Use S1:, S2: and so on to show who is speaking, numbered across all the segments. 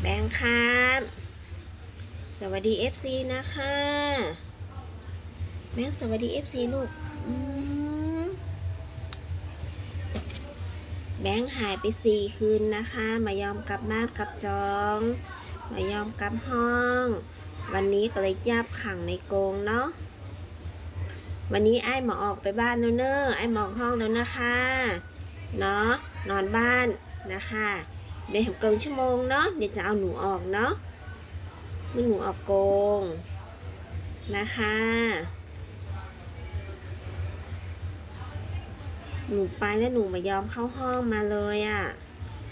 S1: แบงค์ครับสวัสดี FC นะคะ แบงค์สวัสดี FC ลูกแบงค์หายไปสี่คืนนะคะ มายอมกลับบ้านกลับจอง มายอมกลับห้อง วันนี้ก็เลยยับขังในกรงเนาะวันนี้ไอ้หมอออกไปบ้านแล้วเนอะไอ้หมอออกห้องแล้วนะคะ เนาะนอนบ้านนะคะ เดี๋ยวเกินชั่วโมงเนาะเดี๋ยวจะเอาหนูออกเนาะนี่อหนูออกโกงนะคะ หนูไปแล้วหนูมายอมเข้าห้องมาเลยอะ่ะ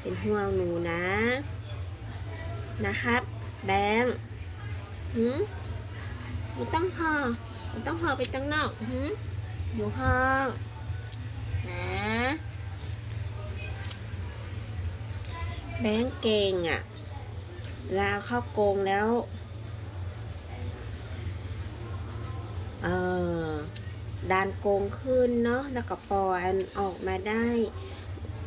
S1: เป็นห่วงหนูนะ นะครับ แบงค์หืมหนูต้องพอหนูต้องพอไปตั้งนอกหืมอยู่ห้องนะ แบงค์เก่งอะ่ะลาเข้าโกงแล้ว เออดานโกงขึ้นเนาะ แล้วก็ปออันออกมาได้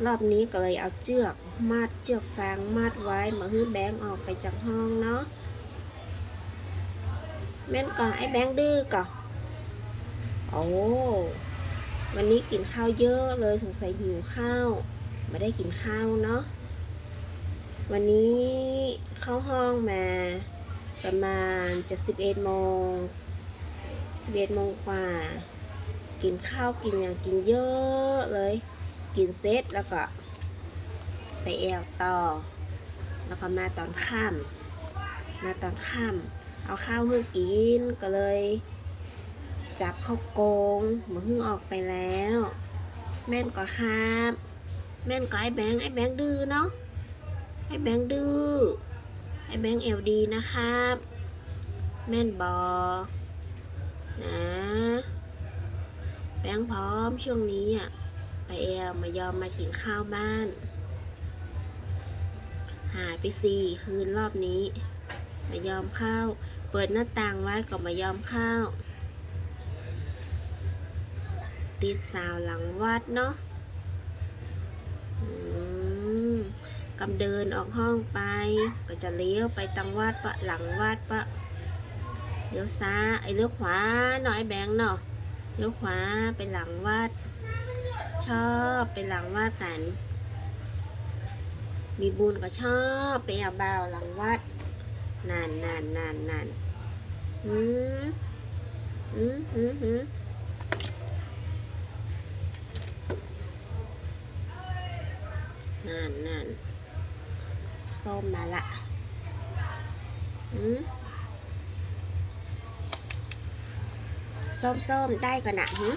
S1: รอบนี้ก็เลยเอาเชือกมัดเชือกฟางมัดไว้มาให้แบงค์ออกไปจากห้องเนาะ แม่นก่อนไอ้แบงค์ดื้อก่อนโอ้วันนี้กินข้าวเยอะเลยสงสัยหิวข้าว ไม่ได้กินข้าวเนาะ วันนี้เข้าห้องมาประมาณจะสิบเอ็ดโมงสิบเอ็ดโมงกว่า กินข้าวกินอย่างกินเยอะเลย กินเสร็จแล้วก็ ไปแอวต่อ แล้วก็มาตอนค่ำมาตอนค่ำเอาข้าวเพื่อกินก็เลย จับข้าโกงหมือเพิ่งออกไปแล้ว แม่นก็ครับ แม่นก็ไอ้แบงไอ้แบงดื้อเนาะ ไอ้แบงค์ดื้อ ไอ้แบงค์เอลดีนะครับ แม่นบอ นะ แบงค์พร้อมช่วงนี้อะไปแอลมายอมมากินข้าวบ้าน หายไปสี่คืนรอบนี้ มายอมข้าวเปิดหน้าต่างไว้ก็มายอมข้าวติดสาวหลังวัดเนาะ กำเดินออกห้องไป ก็จะเลี้ยวไปตังวัดปะหลังวัดปะเลี้ยวซ้ายไอ้เลี้ยวขวาหน่อยแบงค์เนาะเลี้ยวขวาไปหลังวัดชอบไปหลังวัดกัน มีบุญก็ชอบไปเอาบ่าวหลังวัดนานนานนานนานอืมอืมอืมอืมนานนาน ส้มมาละส้มส้มได้ก่อนนะหึ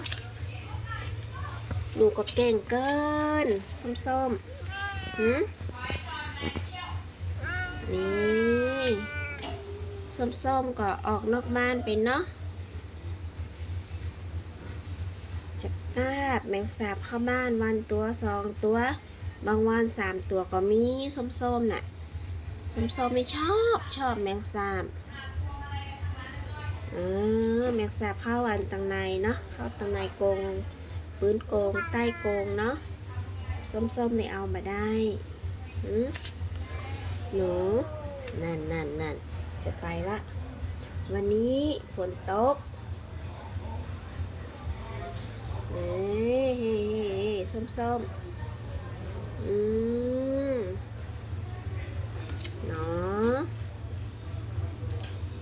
S1: หนูก็เก่งเกิน ส้มส้มนี่ส้มส้มก็ออกนอกบ้านไปเนาะจะกลาบแมงสาบเข้าบ้านวันตัวสองตัว บางวันสามตัวก็มีส้มๆน่ะส้มๆไม่ชอบชอบแมงสาบเออแมงสาบเข้าอันตังในเนาะเข้าตังในกงปืนโกงใต้โกงเนาะส้มๆไม่เอามาได้หืมหนูนั่นนั่นนั่นจะไปละวันนี้ฝนตกนี่ส้มๆ อืมเนาะ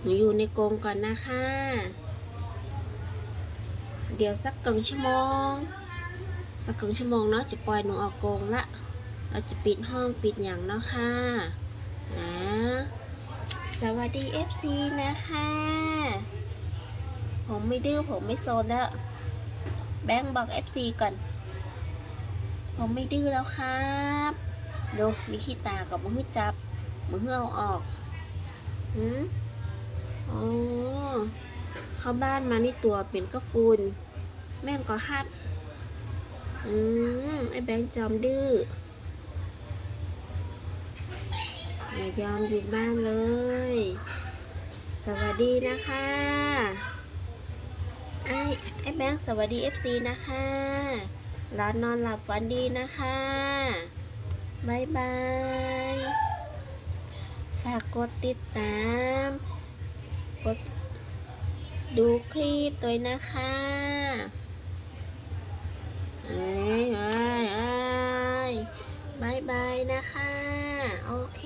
S1: หนูอยู่ในกรงก่อนนะคะ เดี๋ยวสักกึ่งชั่วโมง สักกึ่งชั่วโมงเนาะจะปล่อยหนูออกกรงละ เราจะปิดห้องปิดอย่างเนาะค่ะ นะ สวัสดี FC นะคะ ผมไม่ดื้อผมไม่โซนแล้ว แบงค์บอก FC ก่อน ผมไม่ดื้อแล้วครับดูมีขี้ตากับมือจับมือเอาออกหืมโอ้เข้าบ้านมานี่ตัวเป็นกระฟูนแม่นก็ครับ อืมไอ้แบงค์จอมดื้อไม่ยอมอยู่บ้านเลย สวัสดีนะคะไอ้ไอ้แบงค์สวัสดี FC นะคะ ร้านนอนหลับฝันดีนะคะบายบาย ฝากกดติดตาม กดดูคลิปตัวนะคะเอ้ยเอ้ยเอ้ยบายบายนะคะ โอเค